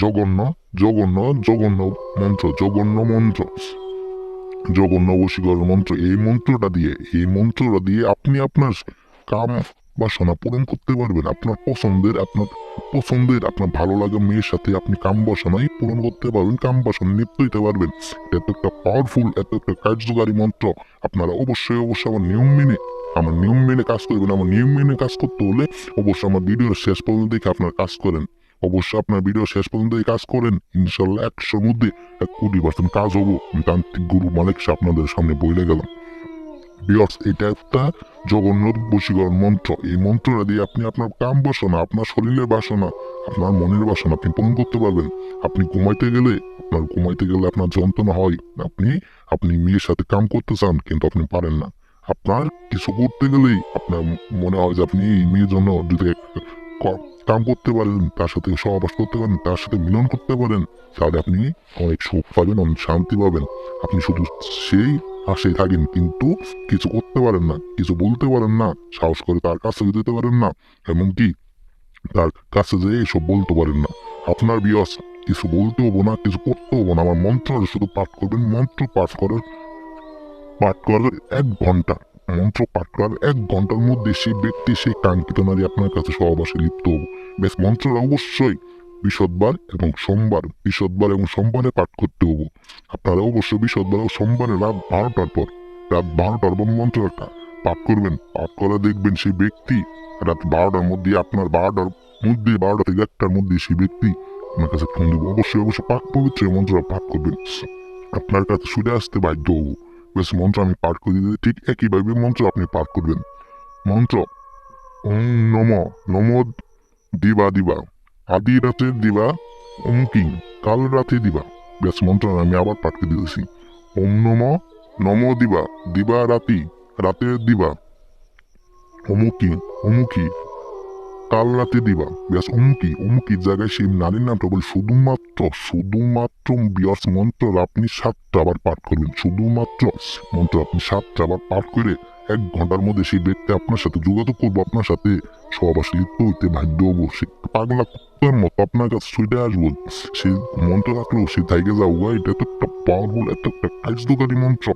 জঘন্য জঘন্য জঘন্য মন্ত্র জঘন্য মন্ত্র। জঘন্য বশীকরণ মন্ত্র, এই মন্ত্রটা দিয়ে, এই মন্ত্রটা দিয়ে আপনি আপনার কাম বাসনা পূরণ করতে পারবেন। আপনার পছন্দের আপনার পছন্দের, আপনার ভালো লাগা মেয়ের সাথে আপনি কাম বাসনাই পূরণ করতে পারবেন, কাম বাসনা লিপ্ত হইতে পারবেন। এত একটা পাওয়ারফুল এত একটা কার্যকারী মন্ত্র আপনারা অবশ্যই অবশ্যই আমার নিয়ম মেনে, আমার নিয়ম মেনে কাজ করবেন। আমার নিয়ম মেনে কাজ করতে হলে অবশ্যই আমার ভিডিওর শেষ পর্যন্ত দেখে আপনার কাজ করেন। অবশ্যই আপনার ভিডিও শেষ পর্যন্ত এই কাজ করেন। ইনশাল্লাহ একশোর মধ্যে এক কোটি পার্সেন্ট কাজ হব। তান্ত্রিক গুরু মালিক আপনাদের সামনে বইলে গেলাম। বিয়ার্স এটা একটা জঘন্য বশীকরণ মন্ত্র। এই মন্ত্রটা দিয়ে আপনি আপনার কাম বাসনা, আপনার শরীরের বাসনা, আপনার মনের বাসনা আপনি পূরণ করতে পারবেন। আপনি ঘুমাইতে গেলে, আপনার ঘুমাইতে গেলে আপনার যন্ত্রণা হয়। আপনি আপনি মেয়ের সাথে কাম করতে চান, কিন্তু আপনি পারেন না। আপনার কিছু করতে গেলেই আপনার মনে হয় যে আপনি এই মেয়ের জন্য যদি কাম করতে পারেন, তার সাথে সহবাস করতে পারেন, তার সাথে মিলন করতে পারেন, তাহলে আপনি অনেক সুখ পাবেন, অনেক শান্তি পাবেন। আপনি শুধু সেই আশায় থাকেন, কিন্তু কিছু করতে পারেন না, কিছু বলতে পারেন না, সাহস করে তার কাছে যেতে পারেন না, এমনকি তার কাছে যেয়ে এসব বলতে পারেন না। আপনার বিয়স, কিছু বলতে হব না, কিছু করতে হব না, আমার মন্ত্র শুধু পাঠ করবেন, মন্ত্র পাঠ করার পাঠ করার এক ঘণ্টা। মন্ত্র পাঠ করার এক ঘণ্টার মধ্যে সেই ব্যক্তি, সেই কাঙ্ক্ষিত নারী আপনার কাছে সহবাসে লিপ্ত হব। বেশ মন্ত্রটা অবশ্যই বিশদবার এবং সোমবার, বিশদবার এবং সোমবারে পাঠ করতে হব। আপনারা অবশ্যই বিশদবার ও সোমবারে রাত বারোটার পর, রাত বারোটার পর মন্ত্রটা পাঠ করবেন। পাঠ করে দেখবেন সেই ব্যক্তি রাত বারোটার মধ্যে আপনার বারোটার মধ্যে, বারোটা থেকে একটার মধ্যে সেই ব্যক্তি আপনার কাছে ফোন দেবো। অবশ্যই অবশ্যই পাঠ পবিত্র মন্ত্রটা পাঠ করবেন। আপনার কাছে ছুটে আসতে বাধ্য হব। বেশ মন্ত্র আমি পাঠ করে দিতে ঠিক একইভাবে মন্ত্র আপনি পাঠ করবেন। মন্ত্র, ওম নম নম দিবা দিবা। আদি রাতে দিবা, ওম কিং। কাল রাতে দিবা। বেশ মন্ত্র আমি আবার পাঠ করে দিতেছি ওম নম নম দিবা। দিবা রাতি, রাতে দিবা। অমুকি অমুকি কাল রাতে দিবা। ব্যাস অমুকি অমুকি জায়গায় সেই নারীর নামটা বলে, শুধুমাত্র শুধুমাত্র বিয়ার্স মন্ত্র আপনি সাতটা আবার পাঠ করবেন, শুধুমাত্র মন্ত্র আপনি সাতটা আবার পাঠ করে এক ঘণ্টার মধ্যে সেই ব্যক্তি আপনার সাথে যোগাযোগ করব, আপনার সাথে সবাস লিপ্ত হইতে বাধ্য হব। সে পাগলা কুত্তার মতো আপনার কাছে ছুটে আসব। সেই মন্ত্র রাখলেও সে থাইকে যাও এটা তো একটা পাওয়ারফুল এত একটা কাজ দোকানি মন্ত্র।